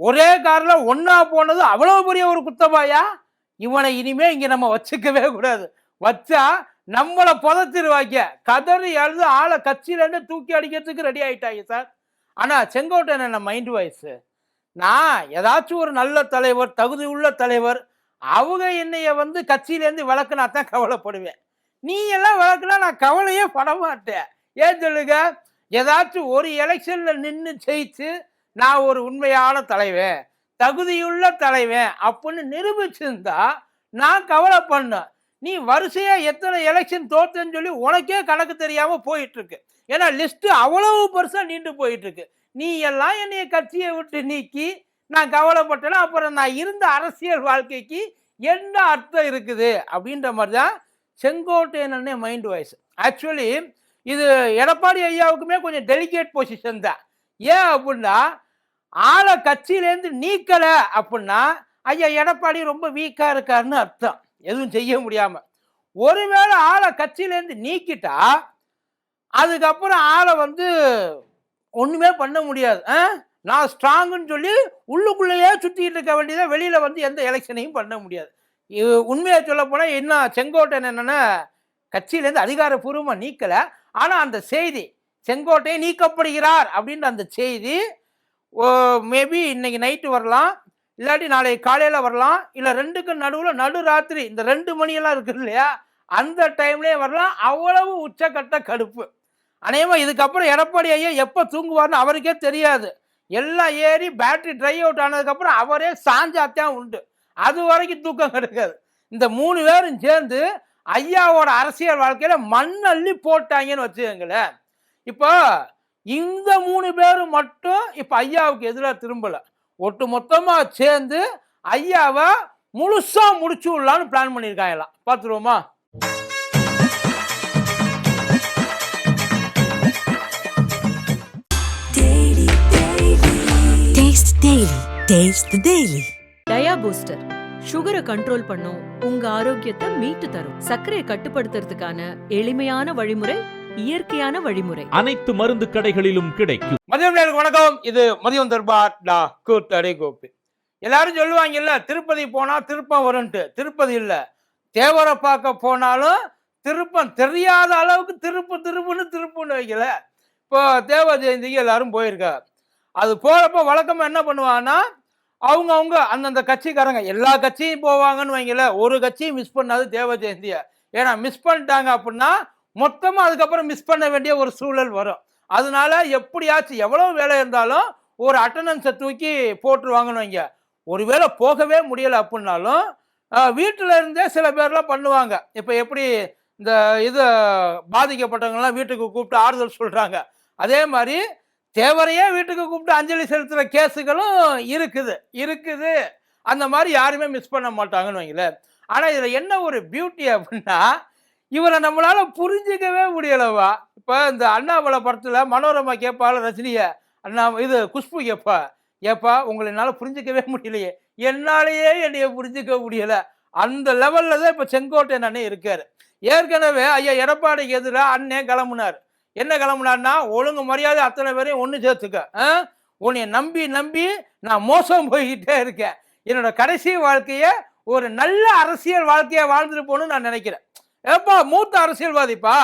ஒரே காரில் ஒன்றா போனது அவ்வளோ பெரிய ஒரு குத்தமாயா இவனை இனிமே இங்கே நம்ம வச்சுக்கவே கூடாது. வச்சா நம்மளை புதைச்சிருவாங்க. கதறி எழுது ஆளை கட்சியிலேருந்து தூக்கி அடிக்கிறதுக்கு ரெடி ஆகிட்டாங்க சார் ஆனால் செங்கோட்டையன் என்ன மைண்ட் வாய்ஸு நான் ஏதாச்சும் ஒரு நல்ல தலைவர் தகுதி உள்ள தலைவர் அவங்க என்னைய வந்து கட்சியிலேருந்து விளக்குனா தான் கவலைப்படுவேன். நீ எல்லாம் விளக்குனா நான் கவலையே பட மாட்டேன். ஏன் சொல்லுங்க? ஏதாச்சும் ஒரு எலெக்ஷனில் நின்று ஜெயிச்சு நான் ஒரு உண்மையான தலைவன் தகுதியுள்ள தலைவன் அப்படின்னு நிரூபிச்சிருந்தா நான் கவலை பண்ணேன் நீ வரிசையா எத்தனை எலெக்ஷன் தோத்தேன்னு சொல்லி உனக்கே கணக்கு தெரியாம போயிட்டு இருக்கு ஏன்னா லிஸ்ட் அவ்வளவு பெருசா நீண்டு போயிட்டு இருக்கு நீ எல்லாம் என்னைய கட்சியை விட்டு நீக்கி நான் கவலைப்பட்டேன்னா அப்புறம் நான் இருந்த அரசியல் வாழ்க்கைக்கு என்ன அர்த்தம் இருக்குது? அப்படின்ற மாதிரி தான் செங்கோட்டையனே மைண்ட் வாய்ஸ் ஆக்சுவலி இது எடப்பாடி ஐயாவுக்குமே கொஞ்சம் டெலிகேட் பொசிஷன் தான். ஏன் அப்படின்னா ஆளை கட்சியிலேருந்து நீக்கலை அப்படின்னா ஐயா எடப்பாடி ரொம்ப வீக்காக இருக்காருன்னு அர்த்தம். எதுவும் செய்ய முடியாமல் ஒருவேளை ஆளை கட்சியிலேருந்து நீக்கிட்டா அதுக்கப்புறம் ஆளை வந்து ஒன்றுமே பண்ண முடியாது. ஆ? நான் ஸ்ட்ராங்குன்னு சொல்லி உள்ளுக்குள்ளேயே சுற்றிக்கிட்டு இருக்க வேண்டியதாக வெளியில் வந்து எந்த எலெக்ஷனையும் பண்ண முடியாது. உண்மையாக சொல்ல போனால் என்ன செங்கோட்டன் என்னென்னா கட்சியிலேருந்து அதிகாரப்பூர்வமாக நீக்கலை. ஆனால் அந்த செய்தி செங்கோட்டை நீக்கப்படுகிறார் அப்படின்ற அந்த செய்தி மேபி இன்னைக்கு நைட்டு வரலாம் இல்லாட்டி நாளை காலையில் வரலாம் இல்லை ரெண்டுக்கும் நடுவில் நடு ராத்திரி இந்த ரெண்டு மணியெல்லாம் இருக்குது இல்லையா அந்த டைம்லேயே வரலாம் அவ்வளவு உச்சக்கட்ட கடுப்பு. அநேகமாக இதுக்கப்புறம் எடப்பாடி ஐயா எப்போ தூங்குவார்னு அவருக்கே தெரியாது. எல்லாம் ஏறி பேட்டரி ட்ரை அவுட் ஆனதுக்கப்புறம் அவரே சாஞ்சாத்தான் உண்டு. அது வரைக்கும் தூக்கம் கிடைக்காது. இந்த மூணு பேரும் சேர்ந்து ஐயாவோட அரசியல் வாழ்க்கையில் மண் அள்ளி போட்டாங்கன்னு வச்சுக்கோங்களேன். இப்போ இந்த மூணு பேரும் மட்டும் இப்போ ஐயாவுக்கு எதிராக திரும்பல. ஒட்டு மொத்தமா சேர்ந்து ஐயாவை முழுசா முடிச்சு விடலான்னு பிளான் பண்ணியிருக்காங்களாம் பார்த்துருவோமா? Taste Daily. Taste the Daily. Dia booster சுகரை கண்ட்ரோல் பண்ணும் உங்க ஆரோக்கியத்தை மீட்டு தரும். சர்க்கரையை கட்டுப்படுத்துறதுக்கான எளிமையான வழிமுறை இயற்கையான வழிமுறை. அனைத்து மருந்து கடைகளிலும் கிடைக்கும். மதியம் வணக்கம். இது மதியம் தர்பார் டா கூத்தடை கோப்பி. எல்லாரும் சொல்லுவாங்கல்ல திருப்பதி போனா திருப்பம் வரும்ன்ட்டு. திருப்பதி இல்ல. தேவரை பார்க்க போனாலும் திருப்பம் தெரியாத அளவுக்கு திருப்பு திருப்புன்னு திருப்புன்னு வைக்கல. இப்போ தேவ ஜெயந்திக்கு எல்லாரும் போயிருக்கா அது போறப்ப வழக்கமா என்ன பண்ணுவாங்கன்னா அவங்க அவங்க அந்தந்த கட்சிக்காரங்க எல்லா கட்சியும் போவாங்கன்னு வைங்கள ஒரு கட்சியும் மிஸ் பண்ணாது தேவ ஜெயந்திய. ஏன்னா மிஸ் பண்ணிட்டாங்க அப்படின்னா மொத்தமாக அதுக்கப்புறம் மிஸ் பண்ண வேண்டிய ஒரு சூழல் வரும். அதனால எப்படியாச்சும் எவ்வளோ வேலை இருந்தாலும் ஒரு அட்டண்டன்ஸை தூக்கி போட்டுருவாங்கன்னு வைங்க ஒருவேளை போகவே முடியலை அப்படின்னாலும் வீட்டில் இருந்தே சில பேர்லாம் பண்ணுவாங்க. இப்போ எப்படி இந்த இது பாதிக்கப்பட்டவங்கலாம் வீட்டுக்கு கூப்பிட்டு ஆறுதல் சொல்கிறாங்க அதே மாதிரி தேவரையே வீட்டுக்கு கூப்பிட்டு அஞ்சலி செலுத்துகிற கேஸுகளும் இருக்குது இருக்குது. அந்த மாதிரி யாருமே மிஸ் பண்ண மாட்டாங்கன்னு வைங்களேன். ஆனால் இதில் என்ன ஒரு பியூட்டி அப்படின்னா இவரை நம்மளால புரிஞ்சிக்கவே முடியலவா? இப்போ இந்த அண்ணாமலை படத்தில் மனோரமா கேட்பாள் ரஜினிய அண்ணா இது குஷ்பு கேட்பா ஏப்பா உங்களை என்னால் புரிஞ்சிக்கவே முடியலையே. என்னாலேயே என்னைய புரிஞ்சிக்க முடியல. அந்த லெவலில் தான் இப்போ செங்கோட்டையன் அண்ணன் இருக்கார். ஏற்கனவே ஐயா எடப்பாடிக்கு எதிராக அண்ணன் கிளம்புனார். என்ன கிளம்புனார்னா ஒழுங்கு மரியாதை அத்தனை பேரையும் ஒன்று சேர்த்துக்க. ஆ? உன்னை நம்பி நம்பி நான் மோசம் போய்கிட்டே இருக்கேன். என்னோட கடைசி வாழ்க்கையை ஒரு நல்ல அரசியல் வாழ்க்கையை வாழ்ந்துட்டு போகணும்னு நான் நினைக்கிறேன். ஏப்பா மூத்த அரசியல்வாதிப்பா?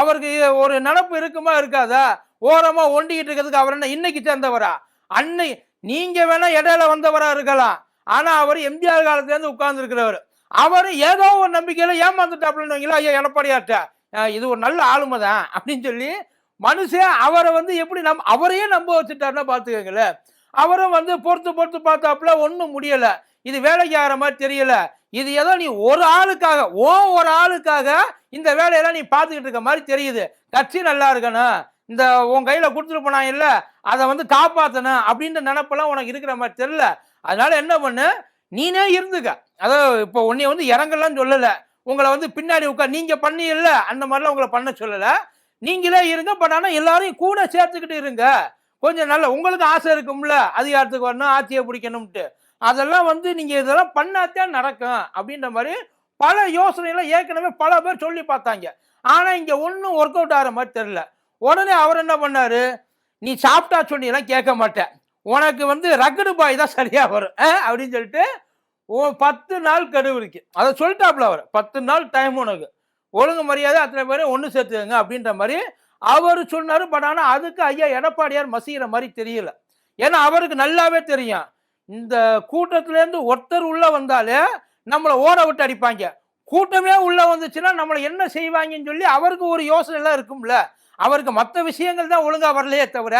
அவருக்கு ஒரு நடப்பு இருக்குமா இருக்காதா? ஓரமா ஒண்டிக்கிட்டு இருக்கிறதுக்கு அவர் என்ன இன்னைக்கு சேர்ந்தவரா? அன்னை நீங்க வேணா இடையில வந்தவரா இருக்கலாம். ஆனா அவர் எம்ஜிஆர் காலத்துல இருந்து உட்கார்ந்து இருக்கிறவர் அவர் ஏதோ ஒரு நம்பிக்கையில ஏமாந்துட்டாப்லன்னு வைங்களா ஐயா எடப்பாடியார்ட்ட. இது ஒரு நல்ல ஆளுமை தான் அப்படின்னு சொல்லி மனுஷன் அவரை வந்து எப்படி நம் அவரையே நம்ப வச்சுட்டாருன்னா பார்த்துக்கங்களேன். அவரும் வந்து பொறுத்து பொறுத்து பார்த்தாப்புல ஒன்றும் முடியலை. இது வேலைக்கு ஆகிற மாதிரி தெரியல. இது ஏதோ நீ ஒரு ஆளுக்காக ஓ ஒரு ஆளுக்காக இந்த வேலையெல்லாம் நீ பார்த்துக்கிட்டு இருக்க மாதிரி தெரியுது. கட்சி நல்லா இருக்கணும். இந்த உன் கையில் கொடுத்துட்டு போனா இல்லை அதை வந்து காப்பாற்றணும் அப்படின்ற நினப்பெல்லாம் உனக்கு இருக்கிற மாதிரி தெரியல. அதனால என்ன பண்ணு? நீனே இருந்துக்க. அதாவது இப்போ உன்னை வந்து இறங்கலாம் சொல்லலை. உங்களை வந்து பின்னாடி உட்கார் நீங்கள் பண்ணி இல்லை அந்த மாதிரிலாம் உங்களை பண்ண சொல்லலை. நீங்களே இருங்க பட் ஆனால் எல்லாரையும் கூட சேர்த்துக்கிட்டு இருங்க. கொஞ்சம் நல்ல உங்களுக்கு ஆசை இருக்கும்ல அதிகாரத்துக்கு வரணும் ஆட்சியை பிடிக்கணும்ட்டு. அதெல்லாம் வந்து நீங்கள் இதெல்லாம் பண்ணாதான் நடக்கும் அப்படின்ற மாதிரி பல யோசனைகளை ஏற்கனவே பல பேர் சொல்லி பார்த்தாங்க. ஆனால் இங்கே ஒன்றும் ஒர்க் அவுட் ஆகிற மாதிரி தெரியல. உடனே அவர் என்ன பண்ணார்? நீ சாப்பிட்டா சொன்னீங்கலாம் கேட்க மாட்டேன். உனக்கு வந்து ரக்கடு பாய் தான் சரியாக வரும். ஆ? அப்படின்னு சொல்லிட்டு ஓ பத்து நாள் கடுவு இருக்கு. அதை சொல்லிட்டாப்புல அவர். பத்து நாள் டைம் உனக்கு. ஒழுங்கு மரியாதை அத்தனை பேரும் ஒன்று சேர்த்துக்கங்க அப்படின்ற மாதிரி அவர் சொன்னார். பட் ஆனால் அதுக்கு ஐயா எடப்பாடியார் மசிகிற மாதிரி தெரியல. ஏன்னா அவருக்கு நல்லாவே தெரியும். இந்த கூட்டத்திலேருந்து ஒருத்தர் உள்ளே வந்தாலே நம்மளை ஓட விட்டு அடிப்பாங்க. கூட்டமே உள்ளே வந்துச்சுன்னா நம்மளை என்ன செய்வாங்கன்னு சொல்லி அவருக்கு ஒரு யோசனைலாம் இருக்கும்ல. அவருக்கு மற்ற விஷயங்கள் தான் ஒழுங்காக வரலையே தவிர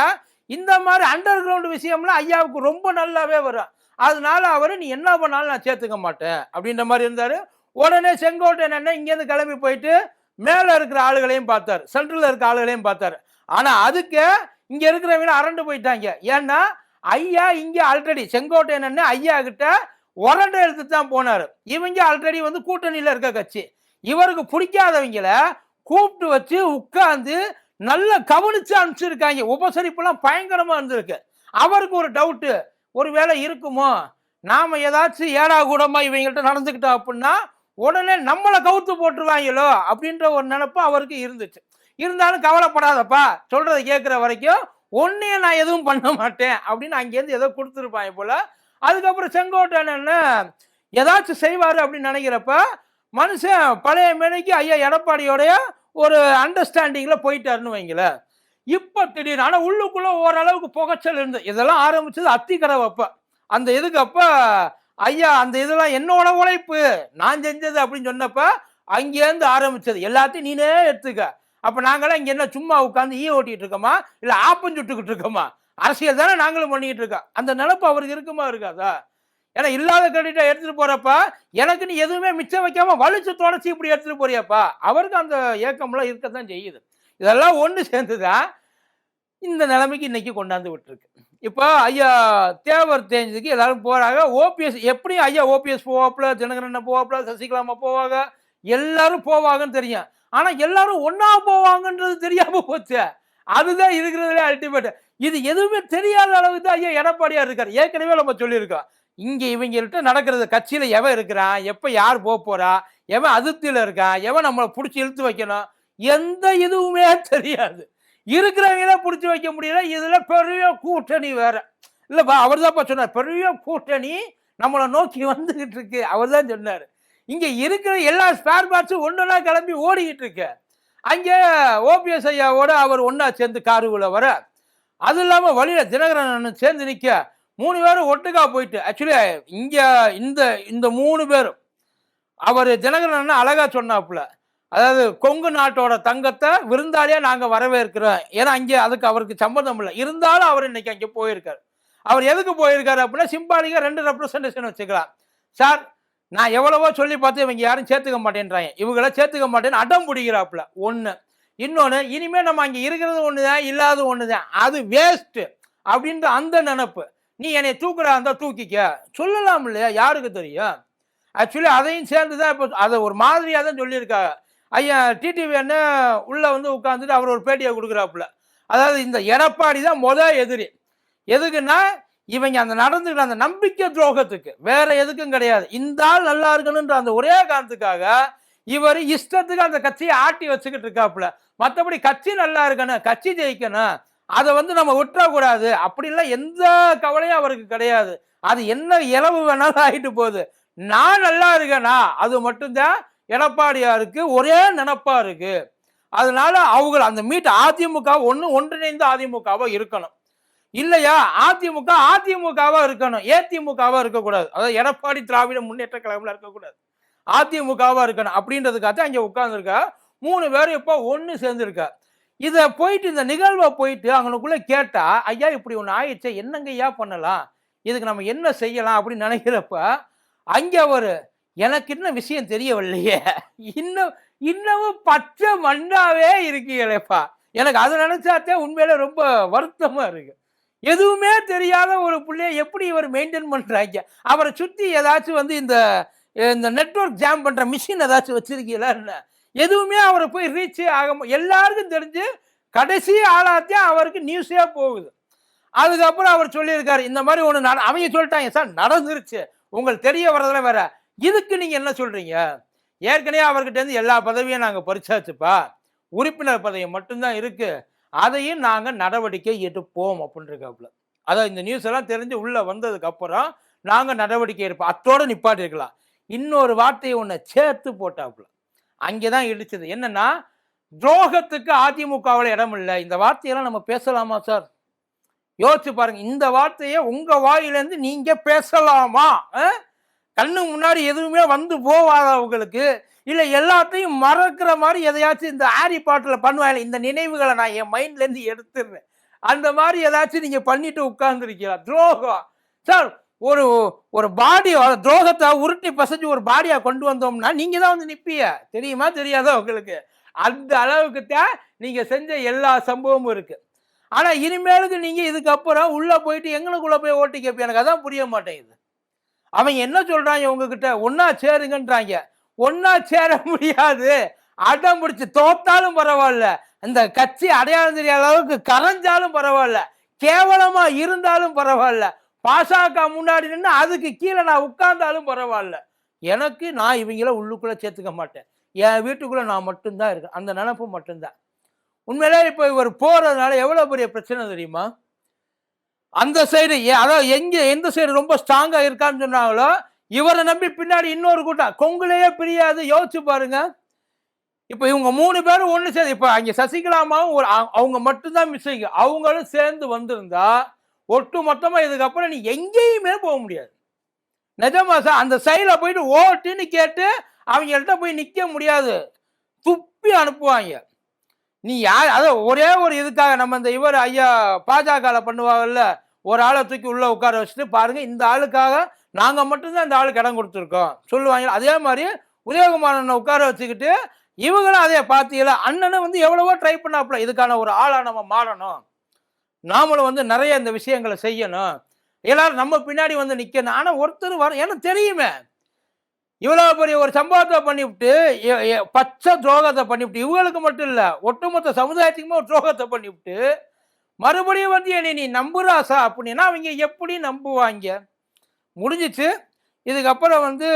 இந்த மாதிரி அண்டர் கிரவுண்ட் விஷயம்லாம் ஐயாவுக்கு ரொம்ப நல்லாவே வரும். அதனால அவர் நீ என்ன பண்ணாலும் நான் சேர்த்துக்க மாட்டேன். அப்படின்ற மாதிரி இருந்தார். உடனே செங்கோட்டையன் என்ன இங்கேருந்து கிளம்பி போயிட்டு மேலே இருக்கிற ஆளுகளையும் பார்த்தார். சென்ட்ரலில் இருக்கிற ஆளுகளையும் பார்த்தாரு. ஆனால் அதுக்கு இங்கே இருக்கிறவங்க அரண்டு போயிட்டாங்க. ஏன்னா ஐயா இங்கே ஆல்ரெடி செங்கோட்டையன் அண்ணன் ஐயா கிட்ட உரண்ட எடுத்து தான் போனார். இவங்க ஆல்ரெடி வந்து கூட்டணியில் இருக்க கட்சி. இவருக்கு பிடிக்காதவங்கள கூப்பிட்டு வச்சு உட்கார்ந்து நல்லா கவனிச்சு அனுப்பிச்சிருக்காங்க. உபசரிப்புலாம் பயங்கரமா இருந்திருக்கு. அவருக்கு ஒரு டவுட்டு ஒருவேளை இருக்குமோ? நாம ஏதாச்சும் ஏடா கூடமா இவங்கள்ட்ட நடந்துக்கிட்டோம் அப்படின்னா உடனே நம்மளை கவுத்து போட்டுருவாங்களோ அப்படின்ற ஒரு நினப்பு அவருக்கு இருந்துச்சு. இருந்தாலும் கவலைப்படாதப்பா. சொல்றதை கேட்குற வரைக்கும் ஒன்னே நான் எதுவும் பண்ண மாட்டேன் அப்படின்னு அங்கேருந்து ஏதோ கொடுத்துருப்பாங்க போல. அதுக்கப்புறம் செங்கோட்டன் என்ன ஏதாச்சும் செய்வார் அப்படின்னு நினைக்கிறப்ப மனுஷன் பழைய மேனைக்கு ஐயா எடப்பாடியோடைய ஒரு அண்டர்ஸ்டாண்டிங்கில் போயிட்டாருன்னு வைங்கள இப்போ திடீர்னு ஆனால் உள்ளுக்குள்ளே ஓரளவுக்கு புகைச்சல் இருந்தது இதெல்லாம் ஆரம்பிச்சது அத்திக்கரை அப்போ. அந்த இதுக்கு அப்போ ஐயா அந்த இதெல்லாம் என்னோட உழைப்பு நான் செஞ்சது அப்படின்னு சொன்னப்ப அங்கேருந்து ஆரம்பிச்சது. எல்லாத்தையும் நீனே எடுத்துக்க. அப்போ நாங்களாம் இங்கே என்ன சும்மா உட்காந்து ஈ ஓட்டிகிட்டு இருக்கோமா? இல்லை ஆப்பம் சுட்டுக்கிட்டு இருக்கோமா? அரசியல் தானே நாங்களும் பண்ணிக்கிட்டு இருக்கோம் அந்த நினப்பு அவருக்கு இருக்குமா இருக்காதா? ஏன்னா இல்லாத கிரெடிட்டை எடுத்துகிட்டு போகிறப்ப எனக்கு நீ எதுவுமே மிச்சம் வைக்காம வலிச்சு தொடச்சி இப்படி எடுத்துகிட்டு போறியாப்பா? அவருக்கு அந்த ஏக்கம்லாம் இருக்கத்தான் செய்யுது. இதெல்லாம் ஒன்று சேர்ந்து தான் இந்த நிலைமைக்கு இன்னைக்கு கொண்டாந்து விட்டுருக்கு. இப்போ ஐயா தேவர் தேஞ்சதுக்கு எல்லாரும் போகிறாங்க ஓபிஎஸ் எப்படியும் ஐயா ஓபிஎஸ் போவாப்புல தினகரன் போவாப்புல சசிகலாமா போவாங்க. எல்லாரும் போவாங்கன்னு தெரியும். ஆனால் எல்லாரும் ஒன்றா போவாங்கன்றது தெரியாமல் போச்சு. அதுதான் இருக்கிறதுல அல்டிமேட் இது எதுவுமே தெரியாத அளவுக்கு தான் ஐயா எடப்பாடியார் இருக்கார். ஏற்கனவே நம்ம சொல்லியிருக்கோம். இங்கே இவங்கள்ட்ட நடக்கிறது கட்சியில் எவன் இருக்கிறான் எப்போ யார் போக போகிறா எவன் அதிர்த்தியில் இருக்கான் எவன் நம்மளை பிடிச்சி இழுத்து வைக்கணும்? எந்த இதுவுமே தெரியாது. இருக்கிறவங்கள பிடிச்சி வைக்க முடியல. இதில் பெரிய கூட்டணி வேற. இல்லைப்பா அவர் தான்ப்பா சொன்னார். பெரிய கூட்டணி நம்மளை நோக்கி வந்துக்கிட்டு இருக்கு. அவர் தான் சொன்னார். இங்கே இருக்கிற எல்லா ஸ்பேர் பார்ட்ஸும் ஒன்றா கிளம்பி ஓடிக்கிட்டு இருக்கு. அங்கே ஓபிஎஸ் ஐயாவோட அவர் ஒன்றா சேர்ந்து காருக்குள்ளே வர அது இல்லாமல் வழியில் தினகரன் சேர்ந்து நிற்க மூணு பேரும் ஒட்டுக்கா போயிட்டு ஆக்சுவலி இங்கே இந்த இந்த மூணு பேரும். அவர் தினகரன் அழகாக சொன்னாப்புல அதாவது கொங்கு நாட்டோட தங்கத்தை விருந்தாளியாக நாங்கள் வரவேற்கிறோம். ஏன்னா அங்கே அதுக்கு அவருக்கு சம்மந்தம் இல்லை. இருந்தாலும் அவர் இன்னைக்கு அங்கே போயிருக்கார். அவர் எதுக்கு போயிருக்காரு அப்படின்னா சிம்பாலிக்காக ரெண்டு ரெப்ரசன்டேஷன் வச்சுக்கலாம். சார் நான் எவ்வளவோ சொல்லி பார்த்து இவங்க யாரும் சேர்த்துக்க மாட்டேன்றாங்க. இவங்கள சேர்த்துக்க மாட்டேன்னு அடம் பிடிக்கிறாப்புல. ஒன்று இன்னொன்று இனிமேல் நம்ம அங்கே இருக்கிறது ஒன்று தான் இல்லாத ஒன்று தான் அது வேஸ்ட்டு அப்படின்ற அந்த நினப்பு. நீ என்னை தூக்குறா இருந்தால் தூக்கிக்க. சொல்லலாம் இல்லையா? யாருக்கு தெரியும்? ஆக்சுவலி அதையும் சேர்ந்து தான் இப்போ அதை ஒரு மாதிரியாக தான் சொல்லியிருக்காங்க. ஐயா டிடிவி என்ன உள்ளே வந்து உட்காந்துட்டு அவர் ஒரு பேட்டியை கொடுக்குறாப்புல. அதாவது இந்த எடப்பாடி தான் மொதல் எதிரி. எதுக்குன்னா இவங்க அந்த நடந்துக்கிற அந்த நம்பிக்கை துரோகத்துக்கு வேற எதுக்கும் கிடையாது. இந்த ஆள் நல்லா இருக்கணுன்ற அந்த ஒரே காரணத்துக்காக இவர் இஷ்டத்துக்கு அந்த கட்சியை ஆட்டி வச்சுக்கிட்டு இருக்காப்புல. மற்றபடி கட்சி நல்லா இருக்கணும் கட்சி ஜெயிக்கணும் அதை வந்து நம்ம விட்டுறக்கூடாது. அப்படிலாம் எந்த கவலையும் அவருக்கு கிடையாது. அது என்ன இளவு வேணாலும் ஆகிட்டு போகுது. நான் நல்லா இருக்கேனா? அது மட்டும்தான் எடப்பாடியாருக்கு ஒரே நினப்பா இருக்கு. அதனால அவங்க அந்த மீட் அதிமுக ஒன்று ஒன்றிணைந்த அதிமுகவாக இருக்கணும். இல்லையா? அதிமுக அதிமுகவா இருக்கணும். ஏதிமுகவா இருக்கக்கூடாது. அதாவது எடப்பாடி திராவிட முன்னேற்ற கழகம்ல இருக்கக்கூடாது. அதிமுகவா இருக்கணும். அப்படின்றதுக்காக அங்கே உட்கார்ந்துருக்கா. மூணு பேரும் இப்போ ஒன்று சேர்ந்துருக்கா இதை போயிட்டு இந்த நிகழ்வை போயிட்டு அவங்களுக்குள்ள கேட்டா ஐயா இப்படி ஒன்று ஆயிடுச்சு. என்னங்க ஐயா பண்ணலாம்? இதுக்கு நம்ம என்ன செய்யலாம்? அப்படின்னு நினைக்கிறப்ப அங்கே அவர் எனக்கு இன்னும் விஷயம் தெரியவில்லையே. இன்னும் இன்னமும் பச்சை மண்ணாவே இருக்கீங்களேப்பா. எனக்கு அதை நினைச்சாத்தே உண்மையில ரொம்ப வருத்தமா இருக்கு. எதுவுமே தெரியாத ஒரு பிள்ளைய எப்படி இவர் மெயின்டைன் பண்ணுறாங்க அவரை சுற்றி ஏதாச்சும் வந்து இந்த இந்த நெட்வொர்க் ஜாம் பண்ணுற மிஷின் ஏதாச்சும் வச்சுருக்கீங்களா என்ன? எதுவுமே அவரை போய் ரீச் ஆக எல்லாருக்கும் தெரிஞ்சு கடைசி ஆளாத்தையும் அவருக்கு நியூஸே போகுது. அதுக்கப்புறம் அவர் சொல்லியிருக்காரு இந்த மாதிரி ஒன்று நட அவங்க சொல்லிட்டாங்க சார் நடந்துருச்சு. உங்களுக்கு தெரிய வர்றதுல வேற. இதுக்கு நீங்கள் என்ன சொல்கிறீங்க ஏற்கனவே அவர்கிட்ட இருந்து எல்லா பதவியும் நாங்கள் பறிச்சாச்சுப்பா. உறுப்பினர் பதவி மட்டும்தான் இருக்குது அதையும் நாங்கள் நடவடிக்கை எடுப்போம் அப்படின்றிருக்காப்புல அதான் இந்த நியூஸ் எல்லாம் தெரிஞ்சு உள்ளே வந்ததுக்கு அப்புறம் நடவடிக்கை எடுப்போம். அத்தோடு நிப்பாட்டிருக்கலாம். இன்னொரு வார்த்தையை ஒன்று சேர்த்து போட்டாப்புல. அங்கே தான் இடிச்சது. என்னன்னா துரோகத்துக்கு அதிமுகவில் இடம் இல்லை. இந்த வார்த்தையெல்லாம் நம்ம பேசலாமா சார்? யோசிச்சு பாருங்க. இந்த வார்த்தையை உங்கள் வாயிலேருந்து நீங்கள் பேசலாமா? கண்ணு முன்னாடி எதுவுமே வந்து போவாதவங்களுக்கு இல்லை எல்லாத்தையும் மறக்கிற மாதிரி எதையாச்சும் இந்த ஆரி பாட்டில் பண்ணுவாங்க இந்த நினைவுகளை நான் என் மைண்ட்லேருந்து எடுத்துடுறேன். அந்த மாதிரி ஏதாச்சும் நீங்கள் பண்ணிட்டு உட்கார்ந்துருக்கீங்களா? துரோகம். சார் ஒரு ஒரு பாடி துரோகத்தை உருட்டி பசஞ்சு ஒரு பாடியாக கொண்டு வந்தோம்னா நீங்கள் தான் வந்து நிற்பீங்க தெரியுமா தெரியாதா உங்களுக்கு? அந்த அளவுக்கு தான் நீங்கள் செஞ்ச எல்லா சம்பவமும் இருக்குது ஆனால் இனிமேலுக்கு நீங்கள் இதுக்கப்புறம் உள்ளே போயிட்டு எங்களுக்குள்ளே போய் ஓட்டி கேட்பீங்க. எனக்கு அதான் புரிய மாட்டேங்குது. அவன் என்ன சொல்றான் இவங்க கிட்ட ஒன்னா சேருங்கன்றாங்க. ஒன்னா சேர முடியாது. அடம் பிடிச்சு தோத்தாலும் பரவாயில்ல. இந்த கட்சி அடையாளம் தெரியாத அளவுக்கு கரைஞ்சாலும் பரவாயில்ல. கேவலமா இருந்தாலும் பரவாயில்ல. பாசக முன்னாடி நின்று அதுக்கு கீழே நான் உட்கார்ந்தாலும் பரவாயில்ல. எனக்கு நான் இவங்கள உள்ளுக்குள்ள சேர்த்துக்க மாட்டேன். என் வீட்டுக்குள்ள நான் மட்டும்தான் இருக்கேன். அந்த நினப்பு மட்டும்தான். உண்மையிலே இப்போ இவர் போறதுனால எவ்வளோ பெரிய பிரச்சனை தெரியுமா? அந்த சைடு அதாவது எங்க எந்த சைடு ரொம்ப ஸ்ட்ராங்கா இருக்கான்னு சொன்னாங்களோ இவரை நம்பி பின்னாடி இன்னொரு கூட்டம். கொங்குலேயே பிரியாது. யோசிச்சு பாருங்க. இப்போ இவங்க மூணு பேரும் ஒன்று சேர்ந்து இப்போ அங்கே சசிகலாமாவும் ஒரு அவங்க மட்டும்தான் மிஸ்ஸிங் அவங்களும் சேர்ந்து வந்திருந்தா ஒட்டு மொத்தமாக இதுக்கப்புறம் நீ எங்கேயுமே போக முடியாது. நிஜமா சார் அந்த சைடில் போயிட்டு ஓட்டுன்னு கேட்டு அவங்கள்ட்ட போய் நிற்க முடியாது. துப்பி அனுப்புவாங்க. நீ யார்? அதான் ஒரே ஒரு இதுக்காக நம்ம இந்த இவர் ஐயா பாஜகவில் பண்ணுவாங்கல்ல ஒரு ஆளை தூக்கி உள்ள உட்கார வச்சுட்டு பாருங்க இந்த ஆளுக்காக நாங்கள் மட்டும்தான் இந்த ஆளுக்கு இடம் கொடுத்துருக்கோம். சொல்லுவாங்க அதே மாதிரி உதயகுமாரனை உட்கார வச்சுக்கிட்டு இவங்களும் அதே பார்த்தீங்களா அண்ணனும் வந்து எவ்வளவோ ட்ரை பண்ணாப்புல இதுக்கான ஒரு ஆளாக நம்ம மாறணும். நாமளும் வந்து நிறைய இந்த விஷயங்களை செய்யணும். எல்லாரும் நம்ம பின்னாடி வந்து நிற்கணும் ஆனால் ஒருத்தர் வர ஏன்னா தெரியுமே இவ்வளோ பெரிய ஒரு சம்பவத்தை பண்ணிவிட்டு பச்சை துரோகத்தை பண்ணிவிட்டு இவங்களுக்கு மட்டும் இல்லை ஒட்டுமொத்த சமுதாயத்துக்குமே ஒரு துரோகத்தை பண்ணிவிட்டு மறுபடியும் வந்து என்னை நீ நம்புறாசா அப்படின்னா அவங்க எப்படி நம்புவாங்க? முடிஞ்சிச்சு. இதுக்கப்புறம் வந்து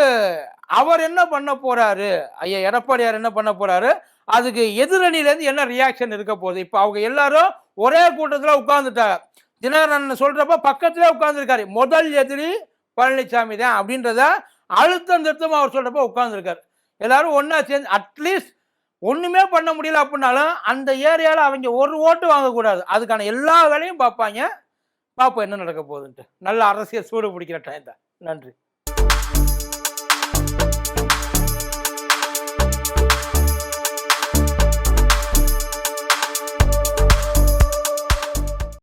அவர் என்ன பண்ண போறாரு? ஐயா எடப்பாடியார் என்ன பண்ண போறாரு? அதுக்கு எதிரணிலேருந்து என்ன ரியாக்ஷன் இருக்க போகுது? இப்போ அவங்க எல்லாரும் ஒரே கூட்டத்தில் உட்காந்துட்டாங்க தினகரன் சொல்றப்ப பக்கத்திலே உட்காந்துருக்காரு முதல் எதிரி பழனிசாமி தான் அப்படின்றத அழுத்தம் திருத்தமாக அவர் சொல்கிறப்ப உட்காந்துருக்கார் எல்லாரும் ஒன்றா சேர்ந்து அட்லீஸ்ட் ஒன்றுமே பண்ண முடியல அப்படின்னாலும் அந்த ஏரியாவில் அவங்க ஒரு ஓட்டு வாங்கக்கூடாது. அதுக்கான எல்லா வேலையும் பார்ப்பாங்க. பார்ப்போம் என்ன நடக்க போகுதுன்ட்டு. நல்ல அரசியல் சூடு பிடிக்கிற டைம் தான். நன்றி.